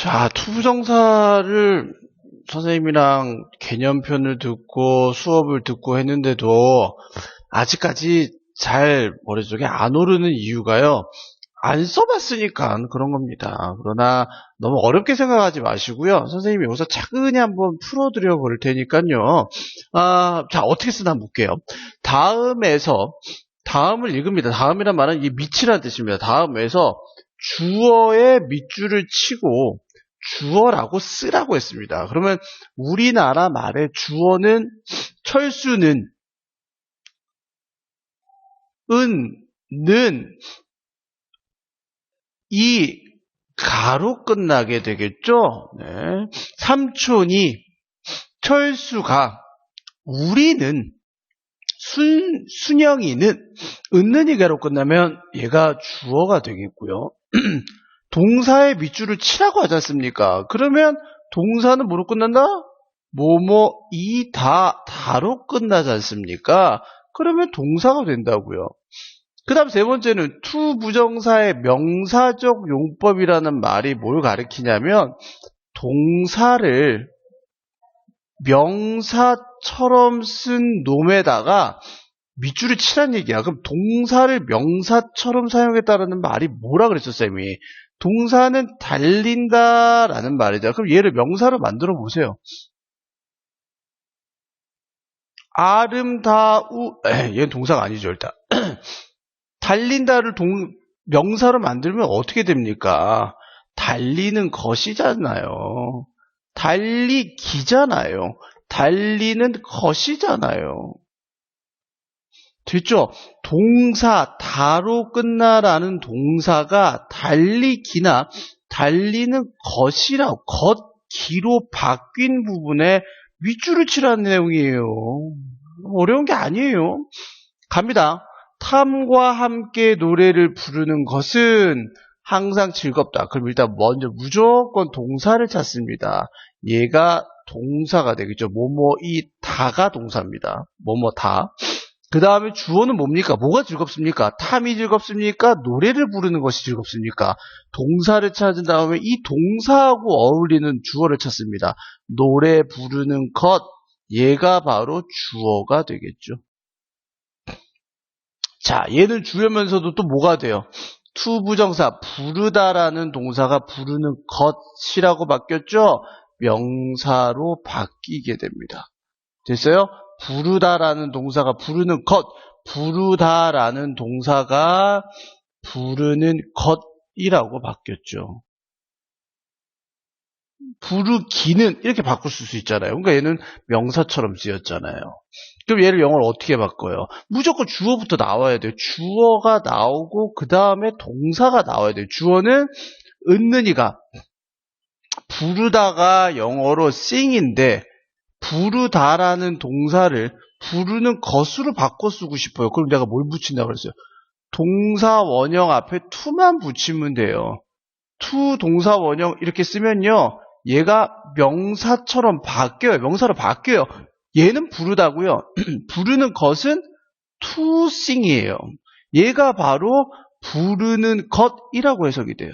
자, 투부정사를 선생님이랑 개념편을 듣고 수업을 듣고 했는데도 아직까지 잘 머릿속에 안 오르는 이유가요. 안 써봤으니까 그런 겁니다. 그러나 너무 어렵게 생각하지 마시고요. 선생님이 여기서 차근히 한번 풀어드려 볼 테니까요. 아, 자, 어떻게 쓰나 볼게요. 다음에서, 다음을 읽습니다. 다음이란 말은 이 밑이라는 뜻입니다. 다음에서 주어의 밑줄을 치고 주어라고 쓰라고 했습니다. 그러면 우리나라 말의 주어는 철수는 은, 는, 이 가로 끝나게 되겠죠? 네. 삼촌이 철수가 우리는 순, 순영이는 은는이 가로 끝나면 얘가 주어가 되겠고요. 동사의 밑줄을 치라고 하지 않습니까? 그러면 동사는 뭐로 끝난다? 뭐뭐 이 다 다로 끝나지 않습니까? 그러면 동사가 된다고요. 그 다음 세 번째는 투 부정사의 명사적 용법이라는 말이 뭘 가리키냐면 동사를 명사처럼 쓴 놈에다가 밑줄을 치란 얘기야. 그럼 동사를 명사처럼 사용했다라는 말이 뭐라 그랬어, 쌤이? 동사는 달린다라는 말이죠. 그럼 얘를 명사로 만들어 보세요. 아름다우, 에이, 얘는 동사가 아니죠, 일단. 달린다를 동, 명사로 만들면 어떻게 됩니까? 달리는 것이잖아요. 달리기잖아요. 달리는 것이잖아요. 됐죠? 동사, 다로 끝나라는 동사가 달리기나 달리는 것이라고, 것, 기로 바뀐 부분에 밑줄을 치라는 내용이에요. 어려운 게 아니에요. 갑니다. 탐과 함께 노래를 부르는 것은 항상 즐겁다. 그럼 일단 먼저 무조건 동사를 찾습니다. 얘가 동사가 되겠죠. 뭐뭐 이 다가 동사입니다. 뭐뭐 다. 그 다음에 주어는 뭡니까? 뭐가 즐겁습니까? 탐이 즐겁습니까? 노래를 부르는 것이 즐겁습니까? 동사를 찾은 다음에 이 동사하고 어울리는 주어를 찾습니다. 노래 부르는 것, 얘가 바로 주어가 되겠죠. 자, 얘는 주면서도 또 뭐가 돼요? 투 부정사 부르다라는 동사가 부르는 것이라고 바뀌었죠? 명사로 바뀌게 됩니다. 됐어요? 부르다라는 동사가 부르는 것, 부르다라는 동사가 부르는 것이라고 바뀌었죠. 부르기는 이렇게 바꿀 수 있잖아요. 그러니까 얘는 명사처럼 쓰였잖아요. 그럼 얘를 영어로 어떻게 바꿔요? 무조건 주어부터 나와야 돼요. 주어가 나오고 그 다음에 동사가 나와야 돼요. 주어는 은는이가 부르다가 영어로 sing인데 부르다라는 동사를 부르는 것으로 바꿔 쓰고 싶어요. 그럼 내가 뭘 붙인다 그랬어요? 동사 원형 앞에 to만 붙이면 돼요. to 동사 원형 이렇게 쓰면요. 얘가 명사처럼 바뀌어요. 명사로 바뀌어요. 얘는 부르다고요. 부르는 것은 to sing이에요. 얘가 바로 부르는 것이라고 해석이 돼요.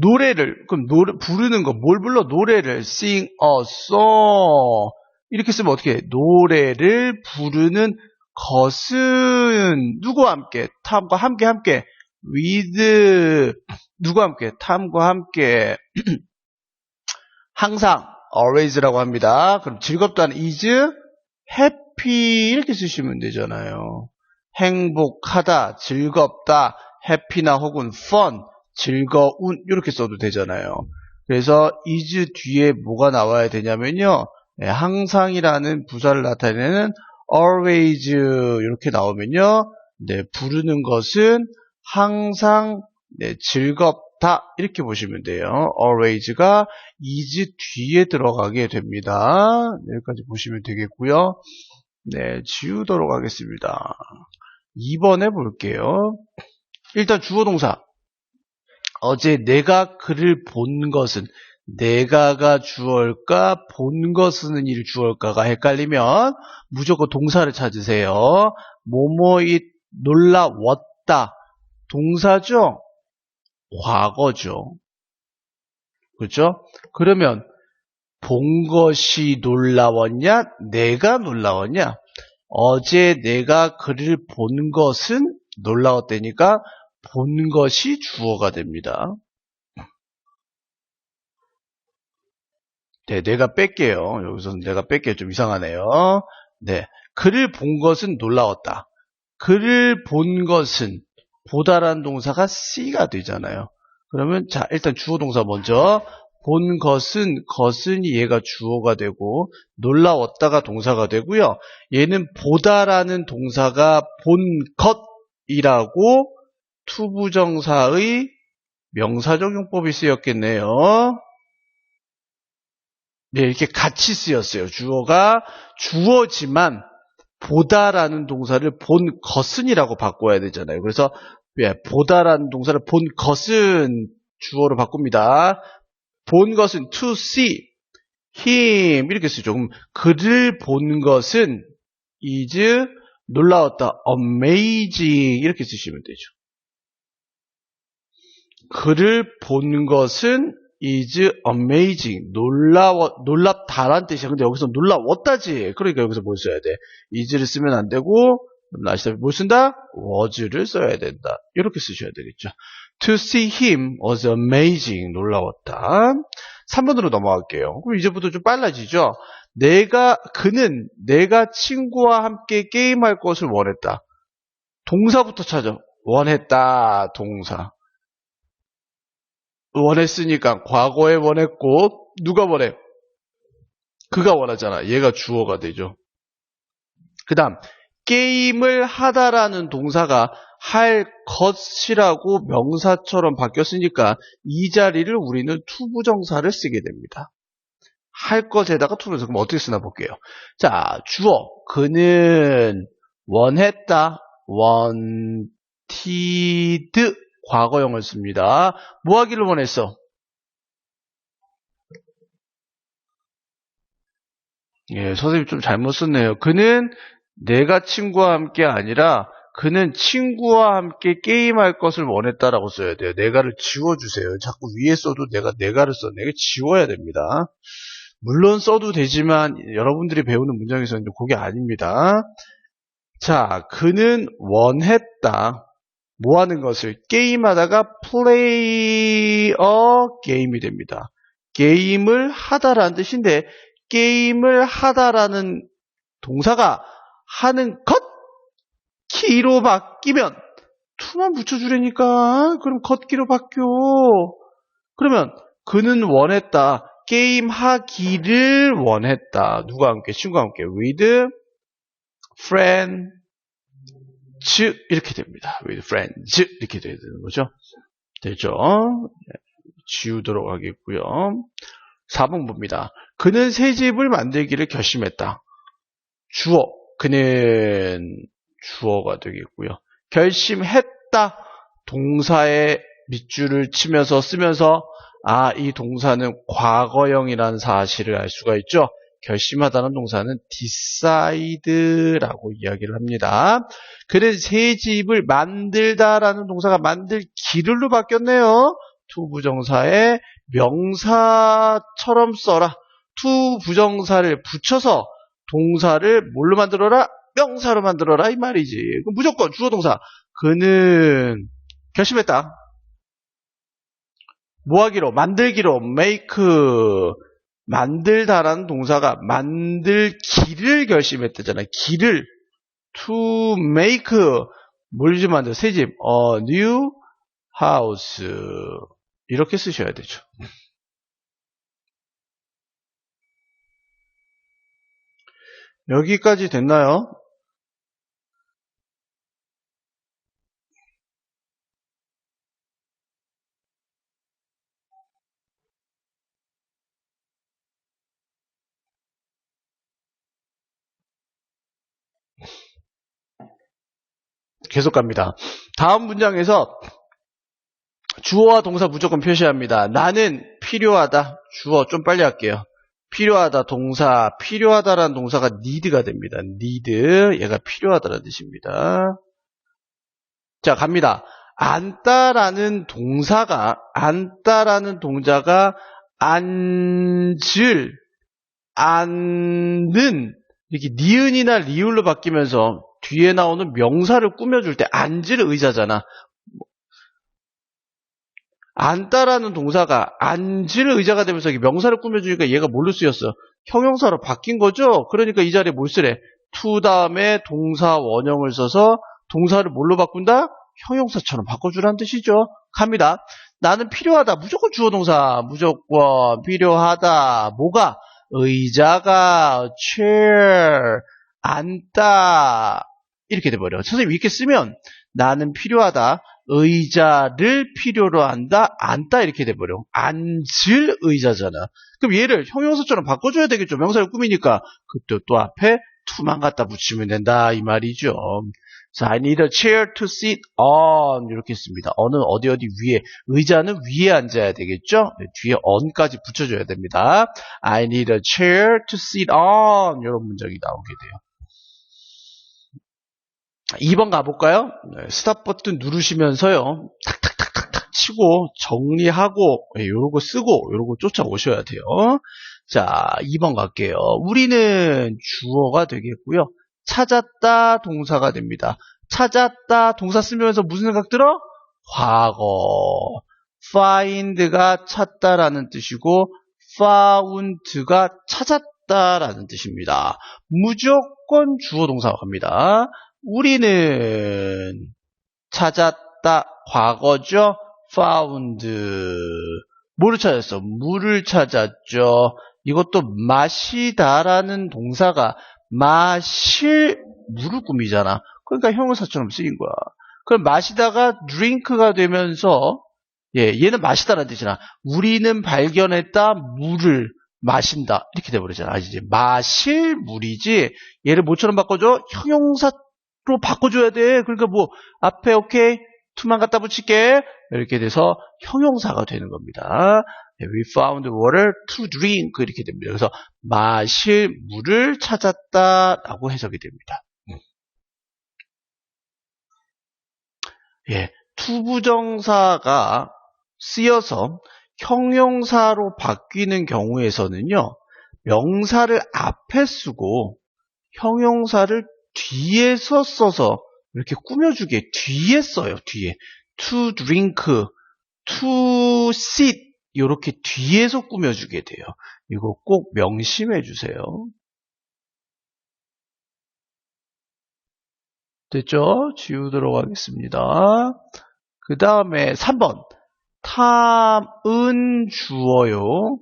노래를 그럼 노래 부르는 거 뭘 불러? 노래를. sing a song. 이렇게 쓰면 어떻게 해? 노래를 부르는 것은 누구와 함께? 탐과 함께 함께. with. 누구와 함께? 탐과 함께. 항상 always라고 합니다. 그럼 즐겁다는 is happy. 이렇게 쓰시면 되잖아요. 행복하다, 즐겁다, happy나 혹은 fun 즐거운 이렇게 써도 되잖아요. 그래서 is 뒤에 뭐가 나와야 되냐면요. 네, 항상이라는 부사를 나타내는 always 이렇게 나오면요. 네, 부르는 것은 항상 네, 즐겁다 이렇게 보시면 돼요. always가 is 뒤에 들어가게 됩니다. 네, 여기까지 보시면 되겠고요. 네, 지우도록 하겠습니다. 2번 해볼게요. 일단 주어 동사 어제 내가 그를 본 것은 내가가 주어일까 본 것은 일 주어일까가 헷갈리면 무조건 동사를 찾으세요. 뭐뭐이 놀라웠다 동사죠. 과거죠. 그렇죠? 그러면 본 것이 놀라웠냐? 내가 놀라웠냐? 어제 내가 그를 본 것은 놀라웠다니까 본 것이 주어가 됩니다. 네, 내가 뺄게요. 여기서는 내가 뺄게요. 좀 이상하네요. 네, 그를 본 것은 놀라웠다. 그를 본 것은 보다란 동사가 C가 되잖아요. 그러면 자 일단 주어 동사 먼저 본 것은 것은 얘가 주어가 되고 놀라웠다가 동사가 되고요. 얘는 보다라는 동사가 본 것이라고 투부정사의 명사적용법이 쓰였겠네요. 네, 이렇게 같이 쓰였어요. 주어가 주어지만 보다라는 동사를 본 것은이라고 바꿔야 되잖아요. 그래서 예, 보다라는 동사를 본 것은 주어로 바꿉니다. 본 것은 to see him 이렇게 쓰죠. 그럼 그를 본 것은 is 놀라웠다 amazing 이렇게 쓰시면 되죠. 그를 본 것은 is amazing 놀라워 놀랍다란 뜻이야. 근데 여기서 놀라웠다지. 그러니까 여기서 뭘 써야 돼? is를 쓰면 안 되고 아시다시피 뭘 쓴다? was를 써야 된다. 이렇게 쓰셔야 되겠죠. To see him was amazing. 놀라웠다. 3번으로 넘어갈게요. 그럼 이제부터 좀 빨라지죠? 내가, 그는 내가 친구와 함께 게임할 것을 원했다. 동사부터 찾아. 원했다. 동사. 원했으니까 과거에 원했고 누가 원해? 그가 원하잖아. 얘가 주어가 되죠. 그 다음 게임을 하다라는 동사가 할 것이라고 명사처럼 바뀌었으니까 이 자리를 우리는 투부정사를 쓰게 됩니다. 할 것에다가 투부정사 그럼 어떻게 쓰나 볼게요. 자 주어 그는 원했다 wanted 과거형을 씁니다. 뭐 하기를 원했어? 예, 선생님 좀 잘못 썼네요. 그는 내가 친구와 함께 아니라 그는 친구와 함께 게임할 것을 원했다라고 써야 돼요. 내가를 지워주세요. 자꾸 위에 써도 내가 내가를 썼네. 이거 지워야 됩니다. 물론 써도 되지만 여러분들이 배우는 문장에서는 그게 아닙니다. 자, 그는 원했다. 뭐 하는 것을 게임하다가 play a game이 됩니다. 게임을 하다라는 뜻인데 게임을 하다라는 동사가 하는 것 키로 바뀌면 투만 붙여주려니까. 그럼 걷기로 바뀌어. 그러면 그는 원했다. 게임 하기를 원했다. 누가 함께? 친구와 함께. with friend 이렇게 됩니다. with friends 이렇게 돼야 되는 거죠. 되죠? 지우도록 하겠고요. 4번 봅니다. 그는 새 집을 만들기를 결심했다. 주어 그는 주어가 되겠고요. 결심했다. 동사의 밑줄을 치면서 쓰면서 아, 이 동사는 과거형이라는 사실을 알 수가 있죠. 결심하다는 동사는 decide라고 이야기를 합니다. 그는 새 집을 만들다라는 동사가 만들기를로 바뀌었네요. 투 부정사의 명사처럼 써라. 투 부정사를 붙여서 동사를 뭘로 만들어라? 명사로 만들어라 이 말이지. 무조건 주어 동사. 그는 결심했다. 뭐 하기로? 만들기로 make 만들다라는 동사가 만들기를 결심했다잖아. 기를 to make 뭘 좀 만들 새집 a new house 이렇게 쓰셔야 되죠. 여기까지 됐나요? 계속 갑니다. 다음 문장에서 주어와 동사 무조건 표시합니다. 나는 필요하다. 주어 좀 빨리 할게요. 필요하다 동사 필요하다라는 동사가 need가 됩니다. need 얘가 필요하다라는 뜻입니다. 자 갑니다. 앉다라는 동사가 앉다라는 동자가 앉을 앉는 이렇게 니은이나 리을로 바뀌면서 뒤에 나오는 명사를 꾸며줄 때 앉을 의자잖아. 앉다라는 동사가 앉을 의자가 되면서 명사를 꾸며주니까 얘가 뭘로 쓰였어? 형용사로 바뀐 거죠? 그러니까 이 자리에 뭘 쓰래? to 다음에 동사 원형을 써서 동사를 뭘로 바꾼다? 형용사처럼 바꿔주라는 뜻이죠. 갑니다. 나는 필요하다. 무조건 주어 동사. 무조건 필요하다. 뭐가? 의자가 chair 앉다 이렇게 돼버려. 선생님 이렇게 쓰면 나는 필요하다. 의자를 필요로 한다. 앉다 이렇게 돼버려. 앉을 의자잖아. 그럼 얘를 형용사처럼 바꿔줘야 되겠죠. 명사를 꾸미니까 그때 또 앞에 to만 갖다 붙이면 된다 이 말이죠. 자, I need a chair to sit on 이렇게 씁니다. on은 어디 어디 위에 의자는 위에 앉아야 되겠죠. 네, 뒤에 on까지 붙여줘야 됩니다. I need a chair to sit on 이런 문장이 나오게 돼요. 2번 가볼까요? 네, 스탑 버튼 누르시면서요. 탁탁탁탁탁 치고 정리하고 네, 요러고 쓰고 요러고 쫓아오셔야 돼요. 자, 2번 갈게요. 우리는 주어가 되겠고요. 찾았다 동사가 됩니다. 찾았다 동사 쓰면서 무슨 생각 들어? 과거. find가 찾다라는 뜻이고 found가 찾았다라는 뜻입니다. 무조건 주어 동사가 갑니다. 우리는 찾았다 과거죠. found 뭐를 찾았어? 물을 찾았죠. 이것도 마시다라는 동사가 마실 물을 꾸미잖아. 그러니까 형용사처럼 쓰인 거야. 그럼 마시다가 drink가 되면서 예, 얘는 마시다라는 뜻이나 우리는 발견했다 물을 마신다 이렇게 돼버리잖아. 이제 마실 물이지 얘를 뭐처럼 바꿔줘? 형용사 로 바꿔줘야 돼. 그러니까 뭐 앞에 오케이 투만 갖다 붙일게 이렇게 돼서 형용사가 되는 겁니다. We found water to drink 이렇게 됩니다. 그래서 마실 물을 찾았다라고 해석이 됩니다. 예, 투부정사가 쓰여서 형용사로 바뀌는 경우에서는요, 명사를 앞에 쓰고 형용사를 뒤에서 써서 이렇게 꾸며주게 뒤에 써요. 뒤에 to drink, to sit 이렇게 뒤에서 꾸며주게 돼요. 이거 꼭 명심해 주세요. 됐죠? 지우도록 하겠습니다. 그 다음에 3번. 탐은 주어요.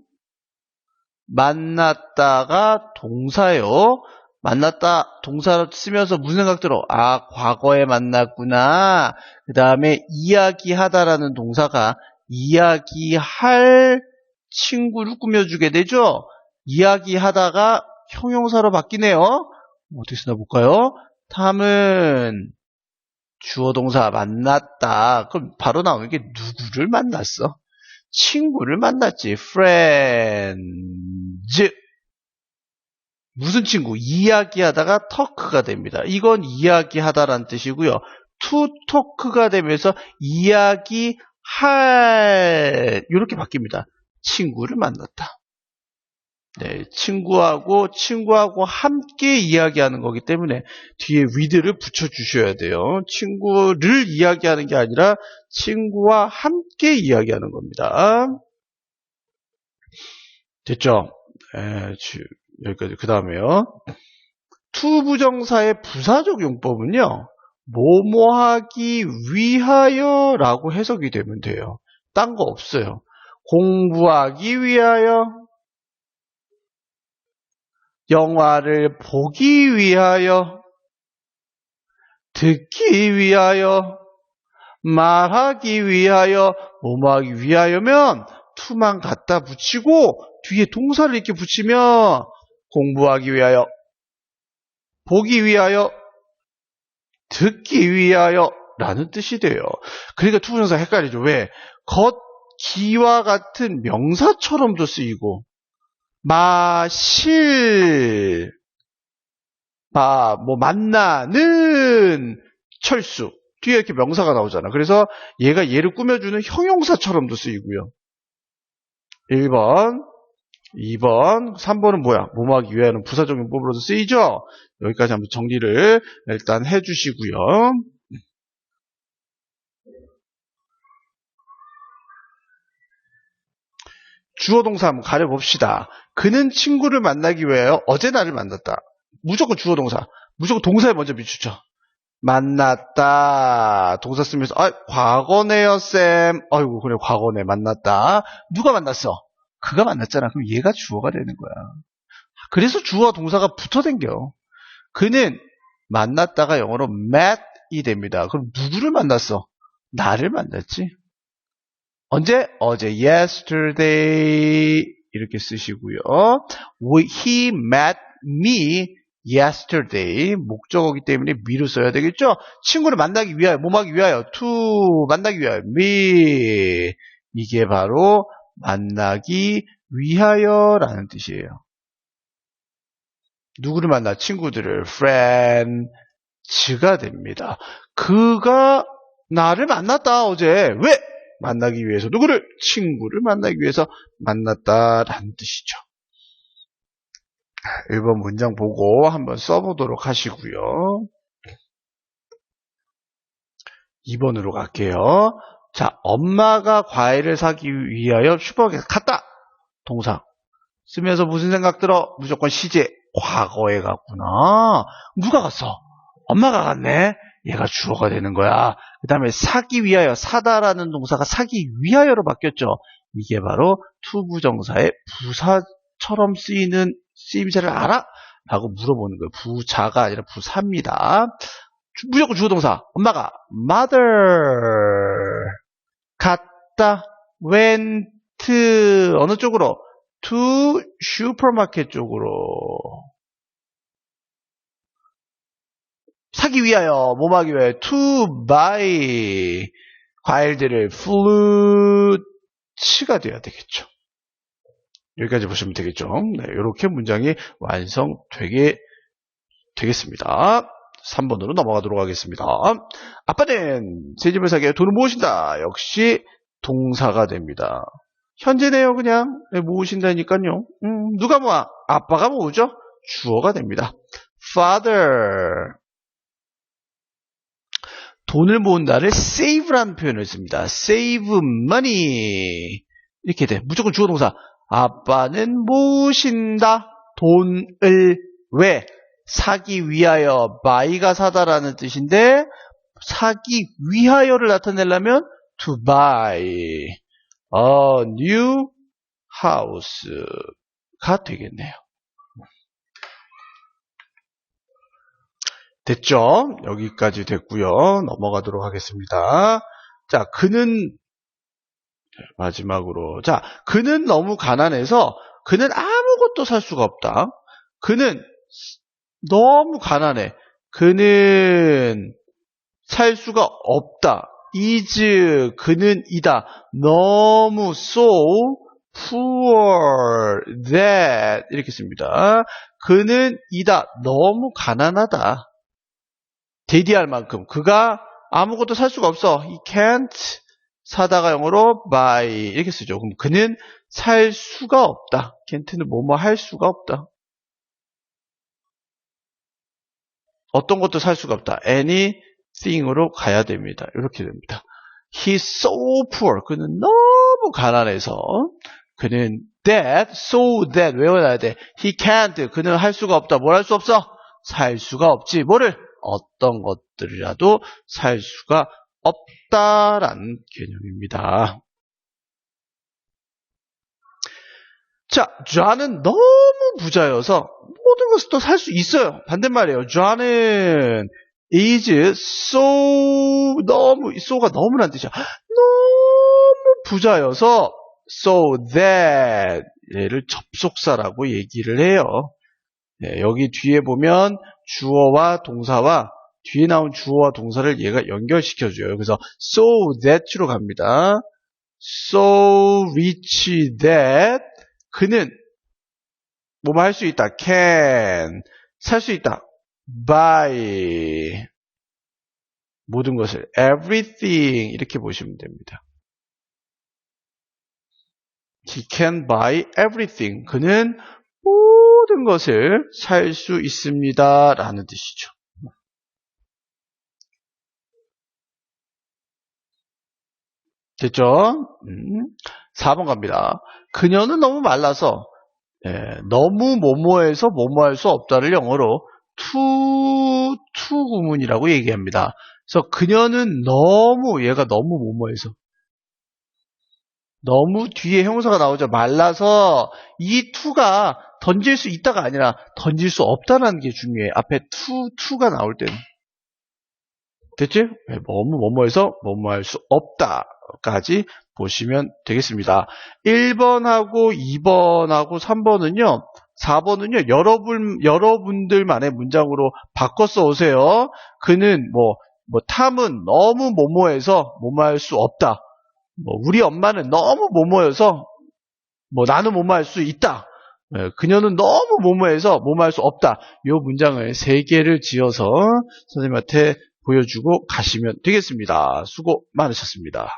만났다가 동사요. 만났다 동사로 쓰면서 무슨 생각 들어? 아, 과거에 만났구나. 그 다음에 이야기하다라는 동사가 이야기할 친구를 꾸며주게 되죠. 이야기하다가 형용사로 바뀌네요. 어떻게 쓰나 볼까요? 탐은 주어 동사 만났다. 그럼 바로 나오는 게 누구를 만났어? 친구를 만났지. friends. 무슨 친구? 이야기하다가 터크가 됩니다. 이건 이야기하다라는 뜻이고요. to talk가 되면서 이야기 할 이렇게 바뀝니다. 친구를 만났다. 네, 친구하고 친구하고 함께 이야기하는 거기 때문에 뒤에 with를 붙여 주셔야 돼요. 친구를 이야기하는 게 아니라 친구와 함께 이야기하는 겁니다. 됐죠? 네, 여기까지 그 다음에요. 투부정사의 부사적 용법은요. 뭐뭐하기 위하여 라고 해석이 되면 돼요. 딴 거 없어요. 공부하기 위하여, 영화를 보기 위하여, 듣기 위하여, 말하기 위하여, 뭐뭐하기 위하여면 투만 갖다 붙이고 뒤에 동사를 이렇게 붙이면 공부하기 위하여, 보기 위하여, 듣기 위하여 라는 뜻이 돼요. 그러니까 투부정사 헷갈리죠. 왜? 걷기와 같은 명사처럼도 쓰이고 마실 마, 뭐 만나는 철수 뒤에 이렇게 명사가 나오잖아. 그래서 얘가 얘를 꾸며주는 형용사처럼도 쓰이고요. 1번, 2번, 3번은 뭐야? 뭐뭐하기 위하여는 부사적인 법으로도 쓰이죠? 여기까지 한번 정리를 일단 해주시고요. 주어 동사 한번 가려봅시다. 그는 친구를 만나기 위하여 어제 나를 만났다. 무조건 주어 동사. 무조건 동사에 먼저 비추죠. 만났다. 동사 쓰면서, 아, 과거네요, 쌤. 아이고, 그래, 과거네. 만났다. 누가 만났어? 그가 만났잖아. 그럼 얘가 주어가 되는 거야. 그래서 주어와 동사가 붙어 댕겨. 그는 만났다가 영어로 met이 됩니다. 그럼 누구를 만났어? 나를 만났지. 언제? 어제 yesterday 이렇게 쓰시고요. He met me yesterday 목적어기 때문에 me를 써야 되겠죠? 친구를 만나기 위하여, 몸하기 위하여 to 만나기 위하여 me 이게 바로 만나기 위하여라는 뜻이에요. 누구를 만나? 친구들을 friends가 됩니다. 그가 나를 만났다 어제 왜? 만나기 위해서 누구를? 친구를 만나기 위해서 만났다라는 뜻이죠. 1번 문장 보고 한번 써보도록 하시고요. 2번으로 갈게요. 자, 엄마가 과일을 사기 위하여 슈퍼마켓에 갔다. 동사. 쓰면서 무슨 생각 들어? 무조건 시제. 과거에 갔구나. 누가 갔어? 엄마가 갔네. 얘가 주어가 되는 거야. 그 다음에 사기 위하여, 사다라는 동사가 사기 위하여로 바뀌었죠. 이게 바로 투부정사의 부사처럼 쓰이는 쓰임새를 알아? 라고 물어보는 거예요. 부자가 아니라 부사입니다. 주- 무조건 주어동사. 엄마가 mother 갔다 went 어느 쪽으로? to 슈퍼마켓 쪽으로 사기 위하여 뭐하기 위하여 to buy 과일들을 flut가 되어야 되겠죠. 여기까지 보시면 되겠죠. 네, 이렇게 문장이 완성되게 되겠습니다. 3번으로 넘어가도록 하겠습니다. 아빠는 새 집을 사기에 돈을 모으신다. 역시 동사가 됩니다. 현재네요, 그냥. 네, 모으신다니까요. 음, 누가 모아? 아빠가 모으죠? 주어가 됩니다. father. 돈을 모은다를 save라는 표현을 씁니다. save money. 이렇게 돼. 무조건 주어 동사. 아빠는 모으신다. 돈을 왜? 사기 위하여 buy가 사다라는 뜻인데 사기 위하여를 나타내려면 to buy a new house가 되겠네요. 됐죠? 여기까지 됐고요. 넘어가도록 하겠습니다. 자, 그는 마지막으로 자, 그는 너무 가난해서 그는 아무것도 살 수가 없다. 그는 너무 가난해. 그는 살 수가 없다. Is 그는 이다. 너무 so poor that 이렇게 씁니다. 그는 이다. 너무 가난하다. 대디할 만큼 그가 아무것도 살 수가 없어. He can't 사다가 영어로 buy 이렇게 쓰죠. 그럼 그는 살 수가 없다. can't는 뭐뭐 할 수가 없다. 어떤 것도 살 수가 없다. Anything으로 가야 됩니다. 이렇게 됩니다. He's so poor. 그는 너무 가난해서 그는 that, so that 외워놔야 돼. He can't. 그는 할 수가 없다. 뭘 할 수 없어? 살 수가 없지. 뭐를? 어떤 것들이라도 살 수가 없다라는 개념입니다. 자, 좌는 너무 부자여서 모든 것을 또 살 수 있어요. 반대말이에요. 좌는 is so 너무 so가 너무란 뜻이야. 너무 부자여서 so that 얘를 접속사라고 얘기를 해요. 네, 여기 뒤에 보면 주어와 동사와 뒤에 나온 주어와 동사를 얘가 연결시켜 줘요. 그래서 so that로 갑니다. so rich that 그는 뭐뭐 할 수 있다. can 살 수 있다. Buy 모든 것을 everything 이렇게 보시면 됩니다. He can buy everything. 그는 모든 것을 살 수 있습니다. 라는 뜻이죠. 됐죠? 음. 4번 갑니다. 그녀는 너무 말라서 예, 너무 뭐뭐해서 뭐뭐할 수 없다를 영어로 투, 투 구문이라고 얘기합니다. 그래서 그녀는 너무 얘가 너무 뭐뭐해서 너무 뒤에 형사가 나오죠. 말라서 이 투가 던질 수 있다가 아니라 던질 수 없다는 게 중요해. 앞에 투, 투가 나올 때는. 됐지? 네, 너무 뭐뭐해서 뭐뭐할 수 없다까지 보시면 되겠습니다. 1번하고 2번하고 3번은요. 4번은요. 여러분 여러분들만의 문장으로 바꿔서 오세요. 그는 뭐, 뭐 탐은 너무 뭐뭐해서 뭐뭐할 수 없다. 뭐 우리 엄마는 너무 뭐뭐해서 뭐 나는 뭐뭐할 수 있다. 예, 그녀는 너무 뭐뭐해서 뭐뭐할 수 없다. 이 문장을 세 개를 지어서 선생님한테 보여주고 가시면 되겠습니다. 수고 많으셨습니다.